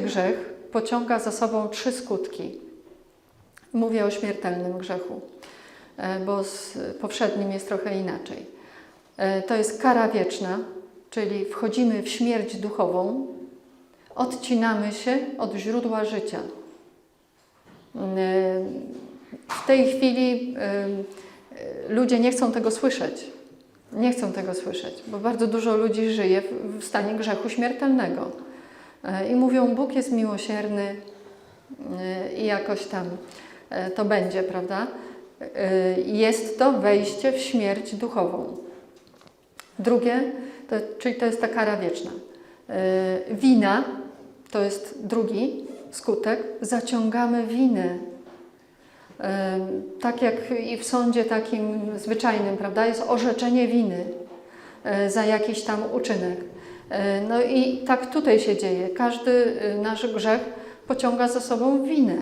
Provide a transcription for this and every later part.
grzech pociąga za sobą trzy skutki. Mówię o śmiertelnym grzechu, e, bo z poprzednim jest trochę inaczej. E, To jest kara wieczna, czyli wchodzimy w śmierć duchową, odcinamy się od źródła życia. E, W tej chwili ludzie nie chcą tego słyszeć. Nie chcą tego słyszeć, bo bardzo dużo ludzi żyje w stanie grzechu śmiertelnego. E, I mówią, Bóg jest miłosierny e, i jakoś tam e, to będzie, prawda? Jest to wejście w śmierć duchową. Drugie, to, czyli to jest ta kara wieczna. Wina to jest drugi skutek. Zaciągamy winę. Tak jak i w sądzie takim zwyczajnym, prawda? Jest orzeczenie winy za jakiś tam uczynek. E, No i tak tutaj się dzieje. Każdy e, nasz grzech pociąga za sobą winę.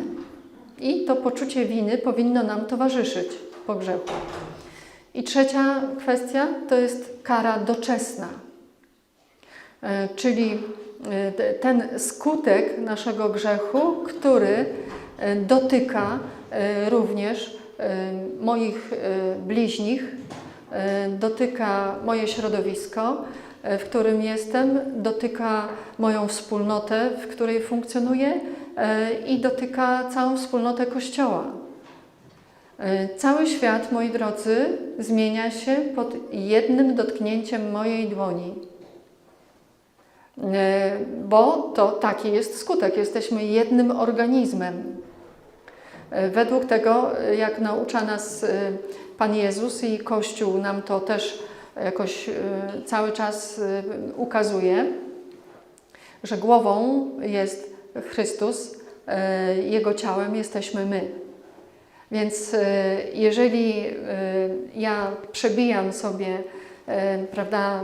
I to poczucie winy powinno nam towarzyszyć po grzechu. I trzecia kwestia to jest kara doczesna. E, Czyli te- ten skutek naszego grzechu, który dotyka również moich bliźnich, dotyka moje środowisko, w którym jestem, dotyka moją wspólnotę, w której funkcjonuję e, i dotyka całą wspólnotę Kościoła. E, Cały świat, moi drodzy, zmienia się pod jednym dotknięciem mojej dłoni. E, Bo to taki jest skutek. Jesteśmy jednym organizmem. E, Według tego, e, jak naucza nas e, Pan Jezus i Kościół nam to też jakoś e, cały czas e, ukazuje, że głową jest Chrystus, e, Jego ciałem jesteśmy my. Więc jeżeli ja przebijam sobie, prawda,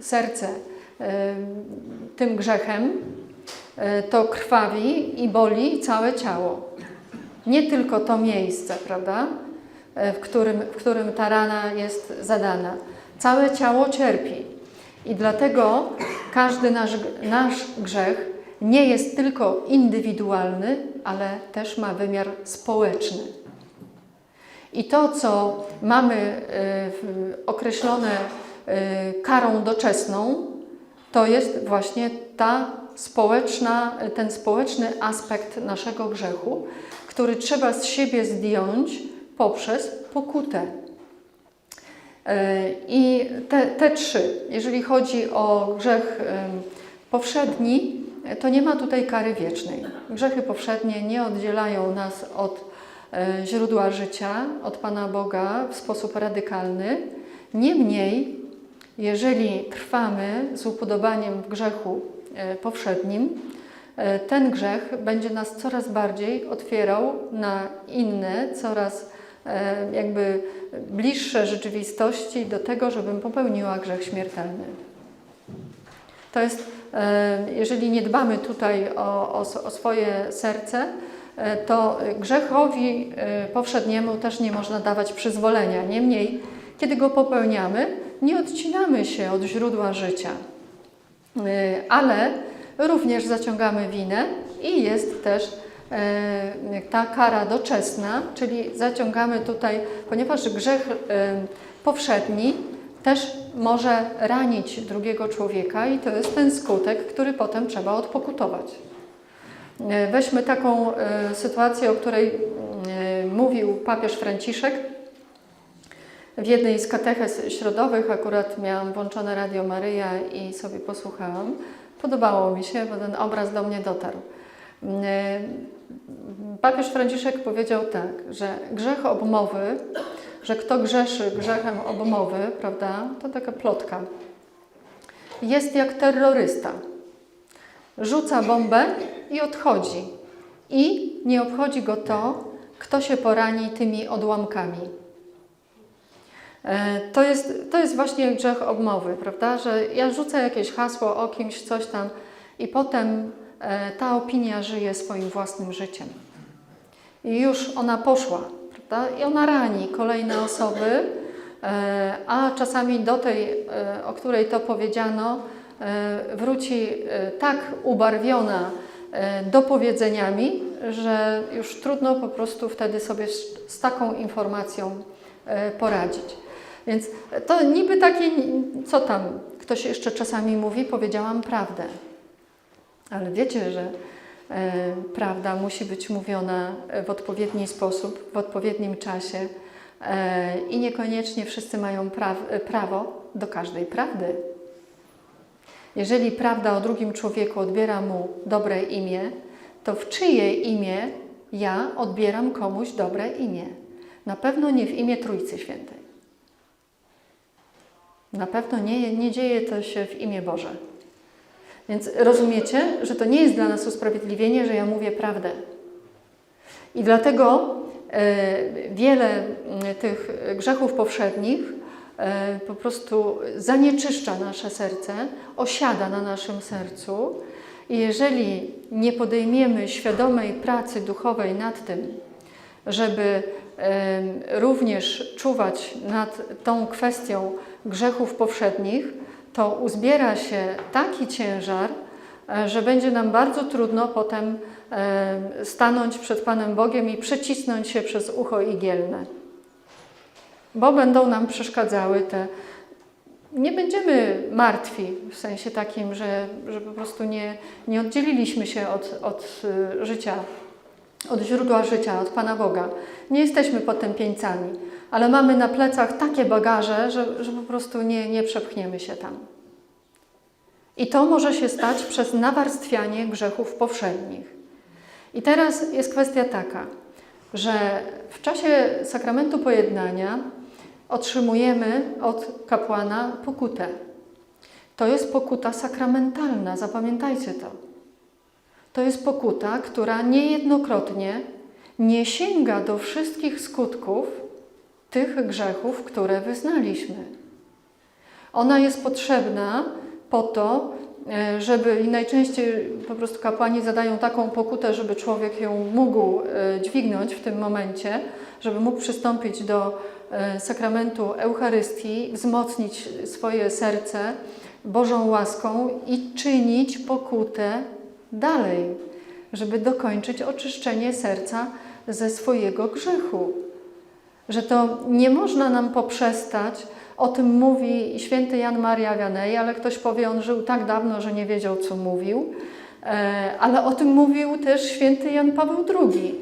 serce tym grzechem, to krwawi i boli całe ciało. Nie tylko to miejsce, prawda, w którym, w którym ta rana jest zadana. Całe ciało cierpi. I dlatego każdy nasz, nasz grzech nie jest tylko indywidualny, ale też ma wymiar społeczny. I to, co mamy e, określone e, karą doczesną, to jest właśnie ta społeczna, ten społeczny aspekt naszego grzechu, który trzeba z siebie zdjąć poprzez pokutę. E, I te, te trzy, jeżeli chodzi o grzech em, powszedni, e, to nie ma tutaj kary wiecznej. Grzechy powszednie nie oddzielają nas od e, źródła życia, od Pana Boga w sposób radykalny. Niemniej, jeżeli trwamy z upodobaniem w grzechu e, powszednim, e, ten grzech będzie nas coraz bardziej otwierał na inne, coraz e, jakby bliższe rzeczywistości do tego, żebym popełniła grzech śmiertelny. To jest, e, jeżeli nie dbamy tutaj o, o, o swoje serce, e, to grzechowi e, powszedniemu też nie można dawać przyzwolenia. Niemniej, kiedy go popełniamy, nie odcinamy się od źródła życia, E, ale również zaciągamy winę i jest też e, ta kara doczesna, czyli zaciągamy tutaj, ponieważ grzech e, powszedni też może ranić drugiego człowieka i to jest ten skutek, który potem trzeba odpokutować. E, Weźmy taką e, sytuację, o której e, mówił papież Franciszek. W jednej z katechez środowych akurat miałam włączone Radio Maryja i sobie posłuchałam. Podobało mi się, bo ten obraz do mnie dotarł. E, Papież Franciszek powiedział tak, że grzech obmowy, że kto grzeszy grzechem obmowy, prawda, to taka plotka, jest jak terrorysta. Rzuca bombę i odchodzi. I nie obchodzi go to, kto się porani tymi odłamkami. E, To jest, to jest właśnie grzech obmowy, prawda? Że ja rzucę jakieś hasło o kimś, coś tam i potem ta opinia żyje swoim własnym życiem. I już ona poszła, prawda? I ona rani kolejne osoby, e, a czasami do tej, e, o której to powiedziano, e, wróci e, tak ubarwiona e, dopowiedzeniami, że już trudno po prostu wtedy sobie z, taką informacją e, poradzić. Więc to niby takie, co tam, ktoś jeszcze czasami mówi, powiedziałam prawdę. Ale wiecie, że e, prawda musi być mówiona w odpowiedni sposób, w odpowiednim czasie e, i niekoniecznie wszyscy mają praw, prawo do każdej prawdy. Jeżeli prawda o drugim człowieku odbiera mu dobre imię, to w czyje imię ja odbieram komuś dobre imię? Na pewno nie w imię Trójcy Świętej. Na pewno nie, nie dzieje to się w imię Boże. Więc rozumiecie, że to nie jest dla nas usprawiedliwienie, że ja mówię prawdę. I dlatego e, wiele m, tych grzechów powszednich e, po prostu zanieczyszcza nasze serce, osiada na naszym sercu. I jeżeli nie podejmiemy świadomej pracy duchowej nad tym, żeby e, również czuwać nad tą kwestią grzechów powszednich, to uzbiera się taki ciężar, e, że będzie nam bardzo trudno potem e, stanąć przed Panem Bogiem i przecisnąć się przez ucho igielne. Bo będą nam przeszkadzały te. Nie będziemy martwi w sensie takim, że, że po prostu nie, nie oddzieliliśmy się od, od y, życia, od źródła życia, od Pana Boga. Nie jesteśmy potępieńcami, ale mamy na plecach takie bagaże, że, że po prostu nie, nie przepchniemy się tam. I to może się stać przez nawarstwianie grzechów powszednich. I teraz jest kwestia taka, że w czasie sakramentu pojednania otrzymujemy od kapłana pokutę. To jest pokuta sakramentalna, zapamiętajcie to. To jest pokuta, która niejednokrotnie nie sięga do wszystkich skutków tych grzechów, które wyznaliśmy. Ona jest potrzebna po to, e, żeby i najczęściej po prostu kapłani zadają taką pokutę, żeby człowiek ją mógł e, dźwignąć w tym momencie, żeby mógł przystąpić do e, sakramentu Eucharystii, wzmocnić swoje serce Bożą łaską i czynić pokutę dalej, żeby dokończyć oczyszczenie serca ze swojego grzechu. Że to nie można nam poprzestać, o tym mówi święty Jan Maria Wianej, ale ktoś powie, on żył tak dawno, że nie wiedział, co mówił. E, ale o tym mówił też święty Jan Paweł II.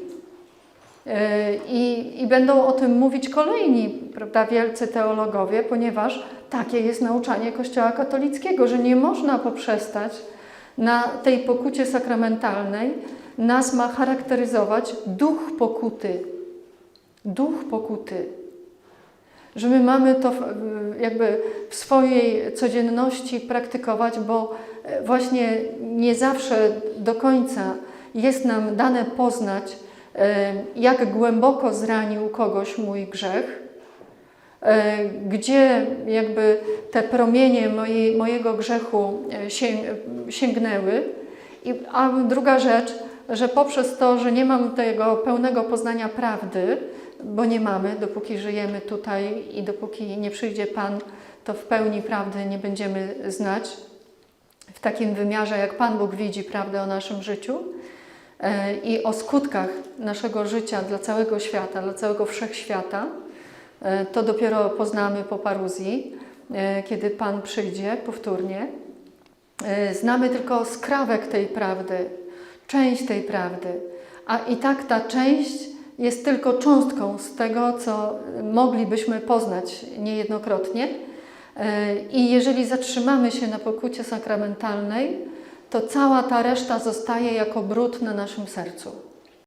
E, I, I będą o tym mówić kolejni prawda, wielcy teologowie, ponieważ takie jest nauczanie Kościoła katolickiego, że nie można poprzestać na tej pokucie sakramentalnej. Nas ma charakteryzować duch pokuty. Duch pokuty że my mamy to jakby w swojej codzienności praktykować, bo e, właśnie nie zawsze do końca jest nam dane poznać, e, jak głęboko zranił kogoś mój grzech, e, gdzie jakby te promienie mojej, mojego grzechu sięgnęły. I, a druga rzecz, że poprzez to, że nie mam tego pełnego poznania prawdy, bo nie mamy, dopóki żyjemy tutaj i dopóki nie przyjdzie Pan, to w pełni prawdy nie będziemy znać w takim wymiarze, jak Pan Bóg widzi prawdę o naszym życiu e, i o skutkach naszego życia dla całego świata, dla całego wszechświata. E, to dopiero poznamy po paruzji, e, kiedy Pan przyjdzie powtórnie. Znamy tylko skrawek tej prawdy, część tej prawdy, a i tak ta część jest tylko cząstką z tego, co moglibyśmy poznać niejednokrotnie. E, I jeżeli zatrzymamy się na pokucie sakramentalnej, to cała ta reszta zostaje jako brud na naszym sercu.